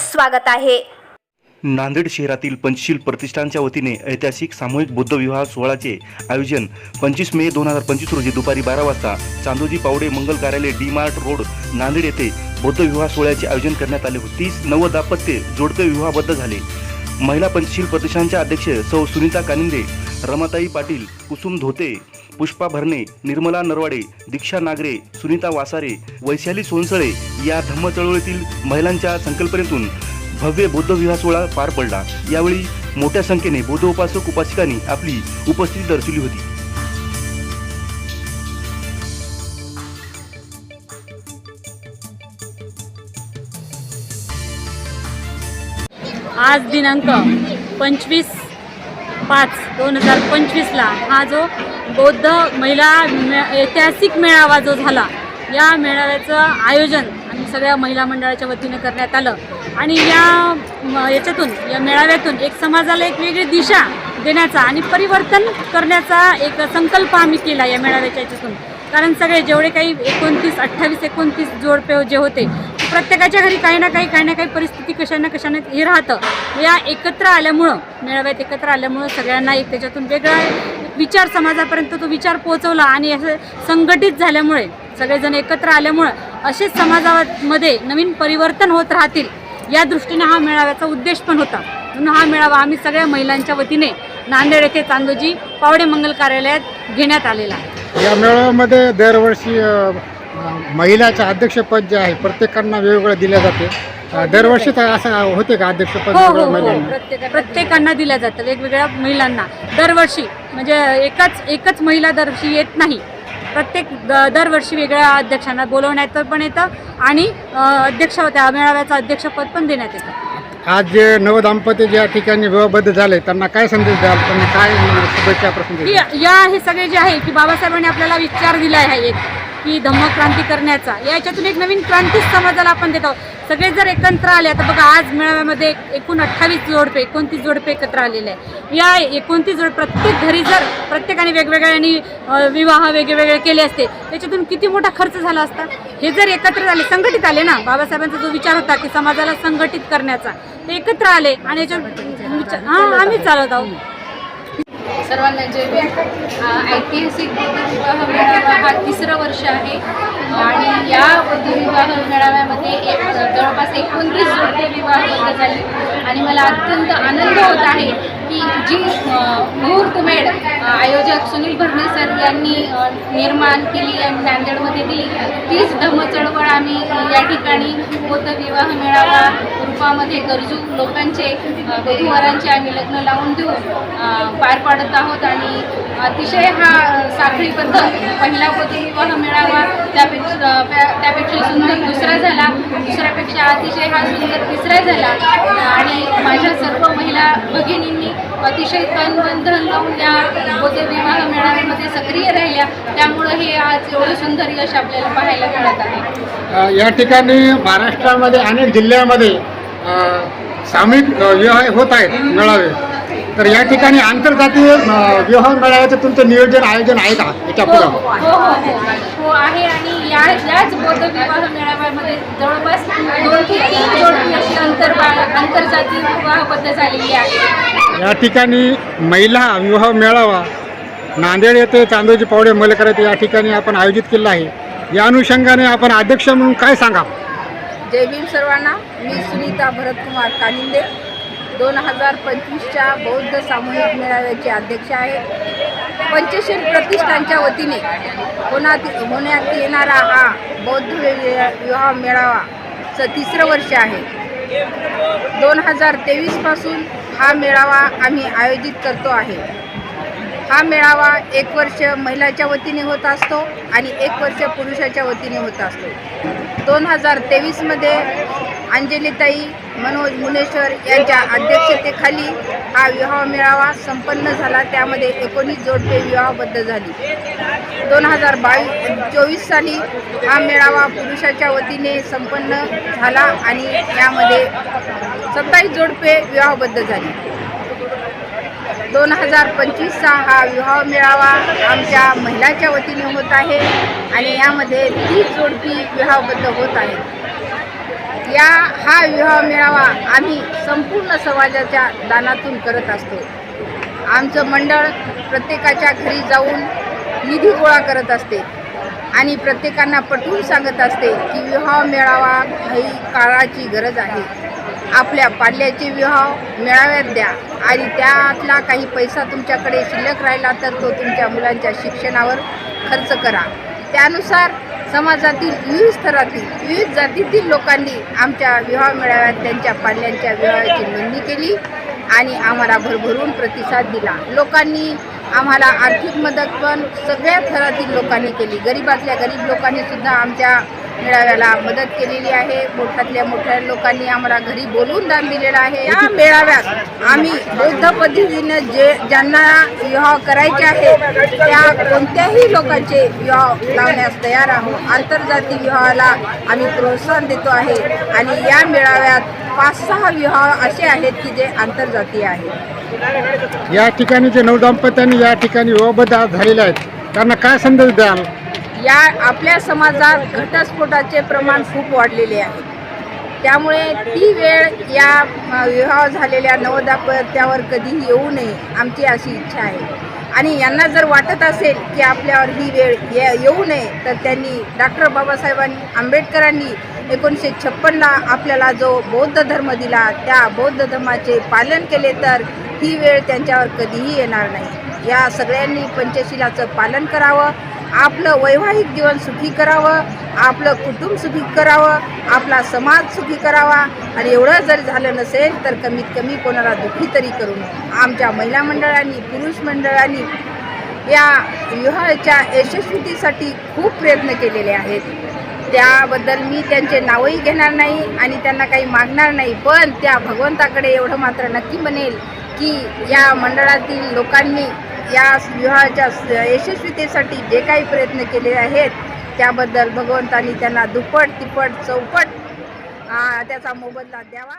स्वागत आहे. नांदेड शहरातील पंचशील प्रतिष्ठानच्या वतीने ऐतिहासिक सामूहिक बुद्ध विवाह सोहळ्याचे आयोजन पंचवीस मे दोन हजार पंचवीस रोजी दुपारी बारा वाजता चांदोजी पावडे मंगल कार्यालय डी मार्ट रोड नांदेड येथे बौद्ध विवाह सोहळ्याचे आयोजन करण्यात आले होते. तीस नव दाम्पत्य जोडपे विवाहबद्ध झाले. महिला पंचशील प्रतिष्ठानच्या अध्यक्ष सौ सुनीता कानिंदे रमाताई पाटील कुसुम धोते पुष्पा भरणे निर्मला नरवाडे दीक्षा नागरे सुनीता वासारे वैशाली सोनसळे या धम्म चळवळीतील महिलांच्या संकल्पनेतून भव्य बौद्ध विवाह सोहळा पार पडला. यावेळी मोठ्या संख्येने बौद्ध उपासक उपासिकांनी आपली उपस्थिती दर्शवली होती. आज दिनांक पंचवीस पाच दोन हजार पंचवीसला हा जो बौद्ध महिला मे ऐतिहासिक मेळावा जो झाला या मेळाव्याचं आयोजन आणि सगळ्या महिला मंडळाच्या वतीनं करण्यात आलं. आणि या याच्यातून या मेळाव्यातून एक समाजाला एक वेगळी दिशा देण्याचा आणि परिवर्तन करण्याचा एक संकल्प आम्ही केला या मेळाव्याच्या याच्यातून. कारण सगळे जेवढे काही एकोणतीस अठ्ठावीस एकोणतीस जोडपे जे होते प्रत्येकाच्या घरी काही ना काही काही ना काही परिस्थिती कशा ना कशाने हे राहतं. या एकत्र आल्यामुळं मेळाव्यात एकत्र आल्यामुळं सगळ्यांना एक त्याच्यातून वेगळा विचार समाजापर्यंत तो विचार पोहोचवला आणि असं संघटित झाल्यामुळे सगळेजण एकत्र आल्यामुळं असेच समाजामध्ये नवीन परिवर्तन होत राहतील या दृष्टीने हा मेळाव्याचा उद्देश पण होता. म्हणून हा मेळावा आम्ही सगळ्या महिलांच्या वतीने नांदेड येथे चांदोजी पावडे मंगल कार्यालयात घेण्यात आलेला आहे. या मेळाव्यामध्ये दरवर्षी महिलाचं अध्यक्षपद जे आहे प्रत्येकांना वेगवेगळं दिलं जाते. दरवर्षी तर असं होते का अध्यक्षपद हो हो हो. महिलांना? प्रत्येकांना दिल्या जातं वेगवेगळ्या महिलांना. दरवर्षी म्हणजे एकाच एकच महिला दरवर्षी येत नाही. प्रत्येक द- दरवर्षी वेगळ्या अध्यक्षांना बोलवण्यात पण येतं आणि अ, अध्यक्ष त्या मेळाव्याचं अध्यक्षपद पण देण्यात येतं. आज जे नवदाम्पत्य ज्या ठिकाणी विवाहबद्ध झाले त्यांना काय संदेश द्याल? त्यांना काय शुभेच्छा की या हे सगळे जे आहे की बाबासाहेबांनी आपल्याला विचार दिला आहे एक. की धम्मक्रांती करण्याचा. याच्यातून एक नवीन क्रांतीच समाजाला आपण देत आहोत. सगळे जर एकत्र आले आता बघा आज मेळाव्यामध्ये एकूण अठ्ठावीस जोडपे एकोणतीस जोडपे एकत्र आलेले आहे या एकोणतीस जोड प्रत्येक घरी जर प्रत्येकाने वेगवेगळ्यांनी विवाह वेगवेगळे केले असते त्याच्यातून किती मोठा खर्च झाला असता? हे जर एकत्र झाले संघटित आले ना बाबासाहेबांचा जो विचार होता की समाजाला संघटित करण्याचा ते एकत्र आले आणि याच्यात हां आम्ही चालत आहोत. सर्वांना जय ऐतिहासिक विवाह मेळावा हा तिसरं वर्ष आहे. आणि या विवाह मेळाव्यामध्ये एक जवळपास एकोणतीस जोडते विवाह झाले. आणि मला अत्यंत आनंद होत आहे की जी मुहूर्तमेढ आयोजक सुनील भरणे सर यांनी निर्माण केली आणि नांदेडमध्ये दिली तीच धम्म चळवळ आम्ही या ठिकाणी बौद्ध विवाह मेळावा रूपामध्ये गरजू लोकांचे वधूवरांचे आम्ही लग्न लावून देऊन पार पाडत आहोत आणि अतिशय हा साखळी पद्धत पहिला बौद्ध विवाह मिळावा त्यापेक्षा त्यापेक्षा सुंदर दुसरा झाला दुसऱ्यापेक्षा अतिशय हा सुंदर तिसरा झाला. आणि माझ्या सर्व महिला भगिनींनी अतिशय तन मन धन लावून या विवाह मेळाव्यामध्ये सक्रिय राहिल्या. त्यामुळं हे आज एवढं सुंदर यश आपल्याला पाहायला मिळत आहे. या ठिकाणी महाराष्ट्रामध्ये अनेक जिल्ह्यामध्ये अ, सामूहिक विवाह होत आहेत मेळावे. तर या ठिकाणी आंतरजातीय विवाह मेळाव्याचं तुमचं नियोजन आयोजन आहे का? याच्या हो पुढं. हो हो आहे आणि या याच बौद्ध विवाह मेळाव्यामध्ये जवळपास दोन ते तीन जोडपी अशी अंतर आंतरजातीय विवाहबद्ध झालेली आहे. या ठिकाणी महिला विवाह मेळावा नांदेड येथे चांदोजी पावडे मलकरात या ठिकाणी आपण आयोजित केला आहे. या अनुषंगाने आपण अध्यक्ष म्हणून काय सांगा जय भीम सर्वांना. मी सुनीता भरतकुमार कानिंदे. दोन हजार पंचवीसच्या बौद्ध सामूहिक मेळाव्याचे अध्यक्ष आहे पंचशील प्रतिष्ठानच्या वतीने होण्यात होण्यात येणारा हा बौद्ध वि- विवाह मेळावाचं तिसरं वर्ष आहे. दोन हजार तेवीसपासून हा मेळावा आम्ही आयोजित करतो आहे. हा मेळावा एक वर्ष महिलाच्या वतीने होत असतो आणि एक वर्ष पुरुषाच्या वतीने होत असतो. दोन हजार तेवीसमध्ये अंजलीताई मनोज मुनेश्वर यांच्या अध्यक्षतेखाली हा विवाह मेळावा संपन्न झाला. त्यामध्ये एकोणीस जोडपे विवाहबद्ध झाली. दोन हजार बावीस चोवीस साली हा मेळावा पुरुषाच्या वतीने संपन्न झाला आणि यामध्ये सत्तावीस जोडपे विवाहबद्ध झाली. दोन हजार पंचवीसचा हा विवाह मेळावा आमच्या महिलाच्या वतीने होत आहे आणि यामध्ये तीस जोडपी विवाहबद्ध होत आहेत. या हा विवाह मेळावा आम्ही संपूर्ण समाजाच्या दानातून करत असतो. आमचं मंडळ प्रत्येकाच्या घरी जाऊन निधी गोळा करत असते आणि प्रत्येकांना पटवून सांगत असते की विवाह मेळावा ही काळाची गरज आहे. आपल्या पाल्याचे विवाह मेळाव्यात द्या आणि त्यातला काही पैसा तुमच्याकडे शिल्लक राहिला तर तो तुमच्या मुलांच्या शिक्षणावर खर्च करा. त्यानुसार समाजातील विविध स्तरातील विविध जातीतील लोकांनी आमच्या विवाह मेळाव्यात त्यांच्या पाल्यांच्या विवाहाची नोंदणी केली आणि आम्हाला भरभरून प्रतिसाद दिला. लोकांनी आम्हाला आर्थिक मदत पण सगळ्या थरातील लोकांनी केली. गरीबातल्या गरीब लोकांनी सुद्धा आमच्या मेळाव्याला मदत केलेली आहे. मोठ्यातल्या मोठ्या लोकांनी आम्हाला घरी बोलवून दान दिलेलं आहे. या मेळाव्यात आम्ही बौद्ध पद्धतीने जे ज्यांना विवाह करायचे आहे त्या कोणत्याही लोकांचे विवाह लावण्यास तयार आहोत. आंतरजाती विवाहाला आम्ही प्रोत्साहन देतो आहे आणि या मेळाव्यात पाच सहा विवाह असे आहेत की जे आंतरजातीय आहेत. या ठिकाणी जे नवदाम्पत्यांनी या ठिकाणी विवाहबद्ध झालेले आहेत त्यांना काय संदेश द्याल? या आपल्या समाजात घटस्फोटाचे प्रमाण खूप वाढलेले आहे. त्यामुळे ती वेळ या विवाह झालेल्या नवदापत्यावर कधीही येऊ नये आमची अशी इच्छा आहे. आणि यांना जर वाटत असेल की आपल्यावर ही वेळ ये येऊ नये तर त्यांनी डॉक्टर बाबासाहेबांनी आंबेडकरांनी एकोणीसशे छप्पनला आपल्याला जो बौद्ध धर्म दिला त्या बौद्ध धर्माचे पालन केले तर ही वेळ त्यांच्यावर कधीही येणार नाही. या सगळ्यांनी पंचशिलाचं पालन करावं. आपलं वैवाहिक जीवन सुखी करावं आपलं कुटुंब सुखी करावं आपला समाज सुखी करावा. आणि एवढं जर झालं नसेल तर कमीत कमी कोणाला दुःखी तरी करू नये. आमच्या महिला मंडळांनी पुरुष मंडळांनी या विवाहाच्या यशस्वीतीसाठी खूप प्रयत्न केलेले आहेत. त्याबद्दल मी त्यांचे नावही घेणार नाही आणि त्यांना काही मागणार नाही. पण त्या भगवंताकडे एवढं मात्र नक्की म्हणेल की या मंडळातील लोकांनी या विवाहाच्या यशस्वीतेसाठी जे काही प्रयत्न केले आहेत त्याबद्दल भगवंतांनी त्यांना दुप्पट तिप्पट चौपट त्याचा मोबदला द्यावा.